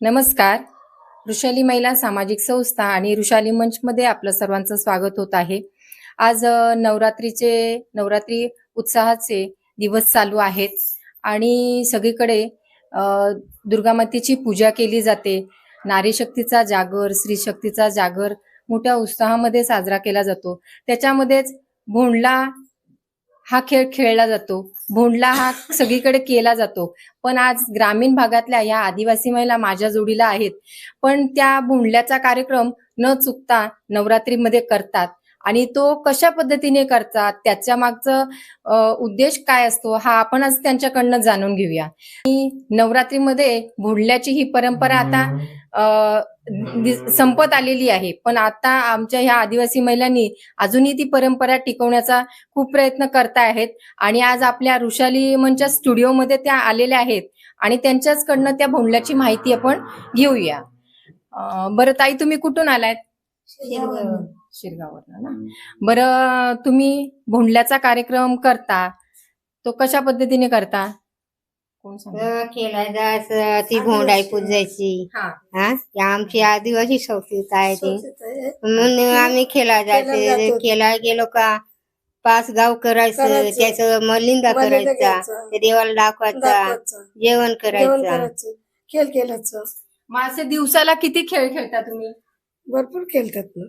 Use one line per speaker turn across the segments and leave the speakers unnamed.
नमस्कार. ऋषाली महिला सामाजिक संस्था आणि ऋषाली मंचमध्ये आपलं सर्वांचं स्वागत होत आहे. आज नवरात्रीचे नवरात्री उत्साहाचे दिवस चालू आहेत आणि सगळीकडे दुर्गामातेची पूजा केली जाते. नारी शक्तीचा जागर स्त्री शक्तीचा जागर मोठ्या उत्साहामध्ये साजरा केला जातो. त्याच्यामध्येच भोंडला हा खेळ खेळला जातो. भोंडला हा सगळीकडे केला जातो. पण आज ग्रामीण भागातल्या या आदिवासी महिला माझ्या जोडीला आहेत. पण त्या भोंडल्याचा कार्यक्रम न चुकता नवरात्रीमध्ये करतात. आणि तो कशा पद्धतीने करतात त्याच्या मागचं उद्देश काय असतो हा आपण आज त्यांच्याकडनं जाणून घेऊया. आणि नवरात्रीमध्ये भोंडल्याची ही परंपरा आता संपत आलेली आहे. पण आता आमच्या ह्या आदिवासी महिलांनी अजूनही ती परंपरा टिकवण्याचा खूप प्रयत्न करता आहेत आणि आज आपल्या ऋषाली मंच्या स्टुडिओमध्ये त्या आलेल्या आहेत आणि त्यांच्याचकडनं त्या भोंडल्याची माहिती आपण घेऊया. बरं ताई तुम्ही कुठून आलायत? शिरगाववरनं ना? बरं तुम्ही भोंडल्याचा कार्यक्रम करता. तो कशा पद्धतीने करता? कोण?
केला जायचं ती भोंडाई पूजायची
हा.
हा? ही आमची आदिवासी संस्कृती आहे ती म्हणून आम्ही खेळा जायचे. खेळा गेलो का पाच गाव करायचं
करायचं.
त्याचं मलिंदा
मलिंदा
करायचा.
घ्यायचा.
ते देवाला दाखवायचा.
दाखवायचं.
जेवण
जेवण
करायचं.
करायचं खेळ खेळायचं
मग असे दिवसाला किती खेळ खेळता तुम्ही?
भरपूर खेळतात ना.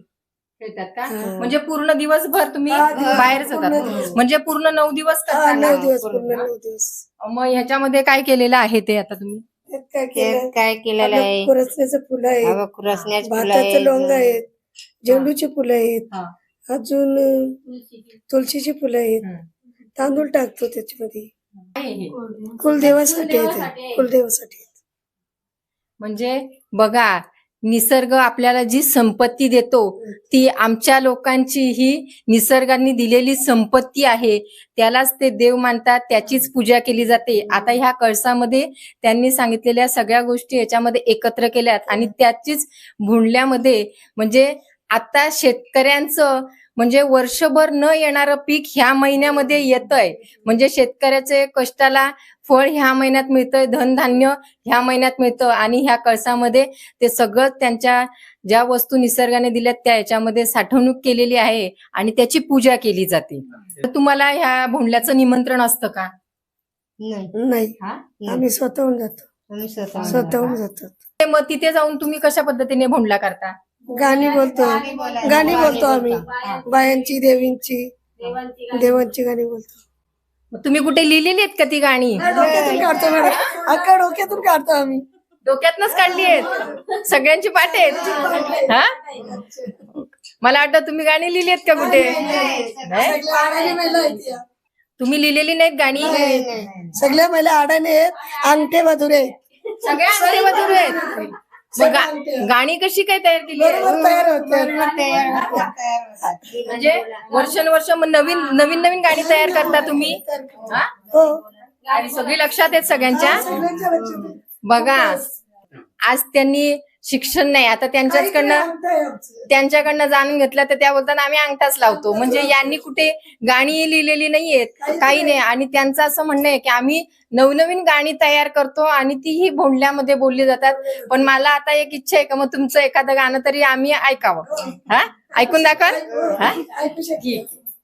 खेळतात का. म्हणजे पूर्ण दिवसभर तुम्ही
हा, दिवस-
बाहेरच
पूर्ण
होतात
दिवस.
म्हणजे पूर्ण नऊ दिवस
हा,
करता
नऊ? दिवस
पूर्ण.
पूर्ण नऊ दिवस
मग ह्याच्यामध्ये काय केलेलं आहे ते आता तुम्ही
त्यात काय
ते
केलं
काय केलेलं आहे
कुरसण्याचं फुलं आहेत
कुरसण्याची फुलं
भाताचं लोंग
आहेत
आहेत झेंडूची फुलं आहेत
हा.
अजून अं, तुळशीची फुलं आहेत
हम्म.
तांदूळ टाकतो त्याच्यामध्ये
हे?
कुलदेवासाठी आहे
कुलदेवासाठी
ते.
आहे.
कुलदेवासाठी आहे.
म्हणजे बघा निसर्ग आपल्याला जी संपत्ती देतो ती आमच्या लोकांची ही निसर्गाने दिलेली संपत्ती आहे. त्यालाच ते देव मानतात त्याचीच पूजा केली जाते. आता ह्या कळसामध्ये त्यांनी सांगितलेल्या सगळ्या गोष्टी याच्यामध्ये एकत्र केल्यात आणि त्याचीच भुंडल्यामध्ये म्हणजे आता शेतकऱ्यांचं म्हणजे वर्षभर न येणारं पीक ह्या महिन्यामध्ये येतंय. म्हणजे शेतकऱ्याचे कष्टाला फळ ह्या महिन्यात मिळतंय धनधान्य ह्या महिन्यात मिळतं आणि ह्या कळसामध्ये ते सगळं त्यांच्या ज्या वस्तू निसर्गाने दिल्यात त्या याच्यामध्ये साठवणूक केलेली आहे आणि त्याची पूजा केली जाते. तर तुम्हाला ह्या भोंडल्याचं निमंत्रण असतं का?
नाही.
नाही.
हा?
आम्ही स्वतःहून जातो. स्वतःहून जातो.
मग तिथे जाऊन तुम्ही कशा पद्धतीने भोंडला करता?
गाणी बोलतो. गाणी बोलतो आम्ही. बायांची देवींची. देवांची गाणी बोलतो.
मग तुम्ही कुठे लिहिलेली आहेत का ती गाणी?
डोक्यातून काढतो मॅडम. अख्खा डोक्यातून काढतो आम्ही.
डोक्यातनच काढली आहेत. सगळ्यांची पाठ आहेत. हा? मला वाटतं तुम्ही गाणी लिहिली आहेत का कुठे? नाही?
सगळ्या अडाणी महिला आहेत या.
तुम्ही लिहिलेली नाहीत गाणी?
सगळ्या महिला अडाणी आहेत. अंगठे मधुरे
सगळ्या अंगठे मधुर आहेत. मग गा- गाणी कशी काय तयार केली आहे?
बरोबर तयार होते.
बरोबर तयार होतात, तयार होतात.
म्हणजे वर्षानुवर्ष मग नवीन नवीन नवीन गाणी तयार करता तुम्ही? हा?
हो.
आणि सगळी लक्षात आहेत सगळ्यांच्या?
सगळ्यांच्या लक्षात आहे.
बघा आज त्यांनी शिक्षण नाही. आता त्यांच्याचकडनं. त्यांच्याकडनं जाणून घेतलं तर त्या बोलताना आम्ही अंगठाच लावतो. म्हणजे यांनी कुठे गाणी लिहिलेली नाहीयेत. काही नाही. आणि त्यांचं असं म्हणणं आहे की आम्ही नवनवीन गाणी तयार करतो आणि तीही भोंडल्यामध्ये बोलली जातात. पण मला आता एक इच्छा आहे का मग तुमचं एखादं गाणं तरी आम्ही ऐकावं. हा? ऐकून दाखवाल हा?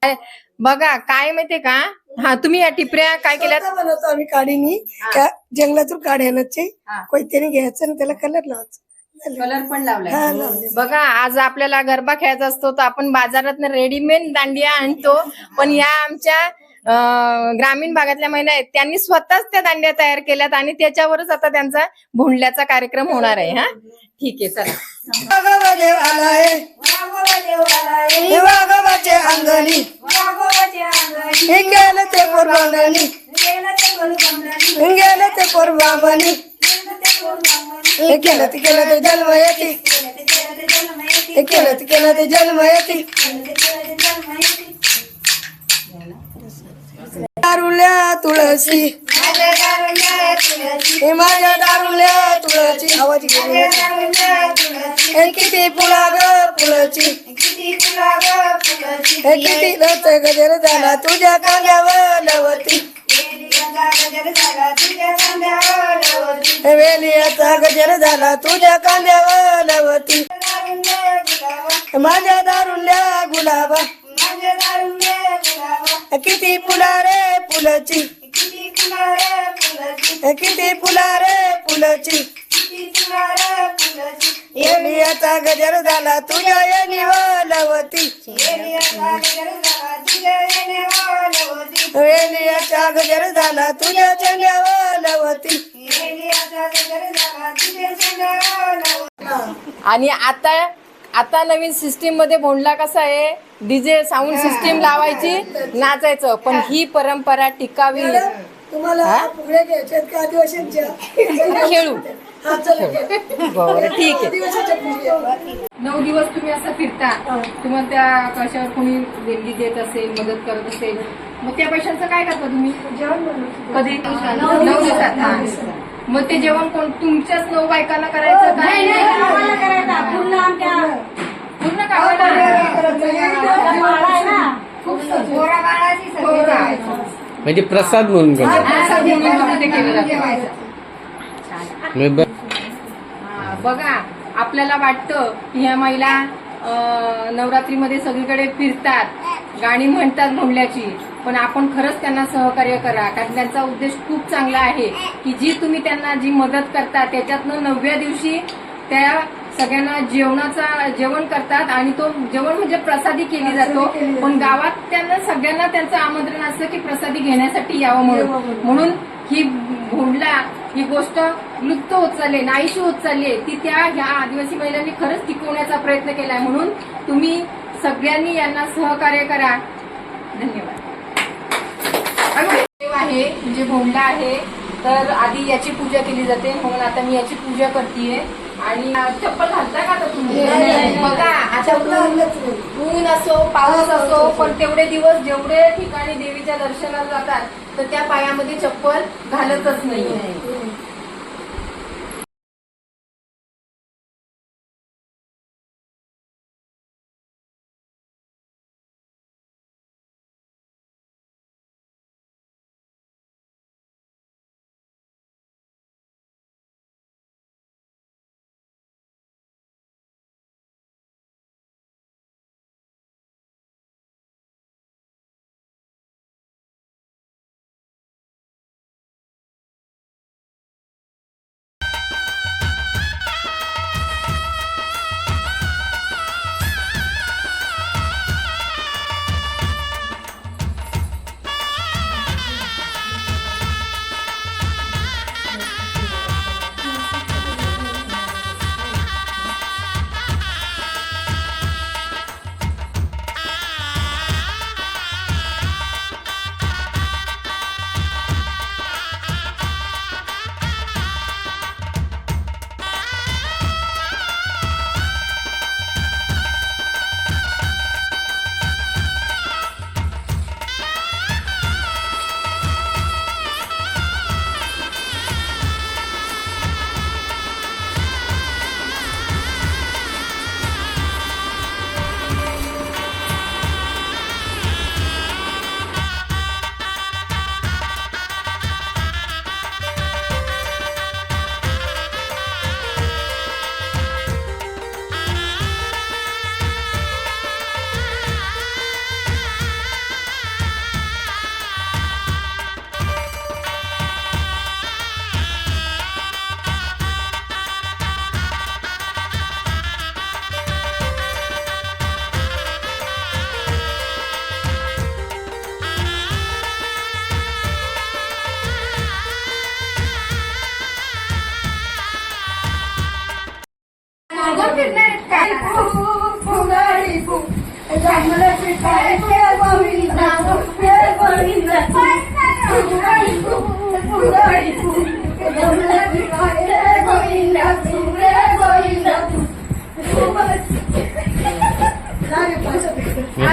काय- बघा काय माहितीये का? हा तुम्ही या टिपऱ्या काय
स्वतः बनवतो आम्ही काडीनी का जंगलातून काढी आणायची
हा.
कोयत्याने घ्यायचं आणि त्याला कलर लावायचं.
कलर पण लावलाय.
लावले.
बघा आज आपल्याला गरबा खेळायचा असतो तर आपण बाजारात रेडीमेड दांडिया आणतो. पण या आमच्या ग्रामीण भागातल्या महिला आहेत त्यांनी स्वतःच त्या दांड्या तयार केल्यात आणि त्याच्यावरच आता त्यांचा भोंडल्याचा कार्यक्रम होणार आहे हा? ठीक आहे चला.
ते पोरबांगणी केलं ते केलं ते जन्म येते. केलं ते केलं ते जन्म येते. दारुल्या तुळशी. हे माझ्या दारुल्या तुळशी. आवाज हे किती फुला ग फुलाची. हे किती लच गजर झाला तुझ्या कांद्यावर नवती. वेलियाचा गजर झाला तुझ्या कांद्यावरती माझ्या दारुल्या गुलाबा किती फुला रे फुलची? किती फुला रे फुलची? येलियाचा गजर झाला तुझ्या येलीवलवती वेलियाचा गजर झाला तुझ्या चंद्यावलवती
आणि आता आता नवीन सिस्टीममध्ये भोंडला कसा आहे? डीजे साऊंड सिस्टीम लावायची नाचायचं. पण ही. परंपरा टिकावी.
तुम्हाला
खेळू. बरं ठीक आहे. नऊ दिवस तुम्ही असं फिरता. तुम्हाला त्या कशावर कोणी देणगी देत असेल मदत करत असेल मग त्या पैशांचं काय करता तुम्ही?
जेवण.
कधी? नऊ दिवसात. हा. मग ते जेवण कोण? तुमच्याच नऊ बायकांना करायचं का? पूर्ण गावाला हो का?
म्हणजे प्रसाद म्हणून
हा, केलं जातं. बघा आपल्याला वाटतं ह्या महिला नवरात्रीमध्ये सगळीकडे फिरतात गाणी म्हणतात भोंडल्याची पण आपण खरंच त्यांना सहकार्य करा. कारण त्यांचा उद्देश खूप चांगला आहे की जी तुम्ही त्यांना जी मदत करता त्याच्यातनं नवव्या दिवशी त्या सगळ्यांना जेवणाचा जेवण करतात आणि तो जेवण म्हणजे प्रसादी केली जातो. पण गावात त्यांना सगळ्यांना त्यांचं आमंत्रण असतं की प्रसादी घेण्यासाठी यावं म्हणून. म्हणून ही भोंडला ही गोष्ट लुप्त होत चालली आहे, नाहीशी होत चालली आहे. ती त्या ह्या आदिवासी महिलांनी खरंच टिकवण्याचा प्रयत्न केलाय म्हणून तुम्ही सगळ्यांनी यांना सहकार्य करा. धन्यवाद. देव आहे म्हणजे भोंडा आहे. तर आधी याची पूजा केली जाते. म्हणून आता मी याची पूजा करतेय. आणि चप्पल घालता का आता तुम्ही? बघा आता ऊन ऊन असो पाऊस असो पण तेवढे दिवस जेवढे ठिकाणी देवीच्या दर्शनाला जातात तर त्या पायामध्ये चप्पल घालतच नाही.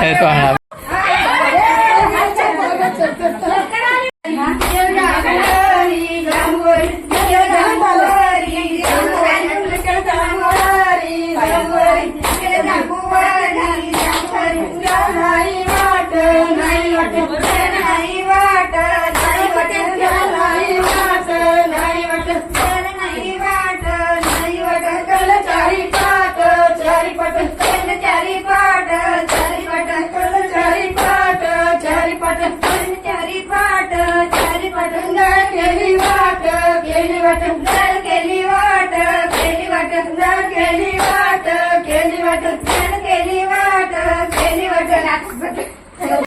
काय तो हा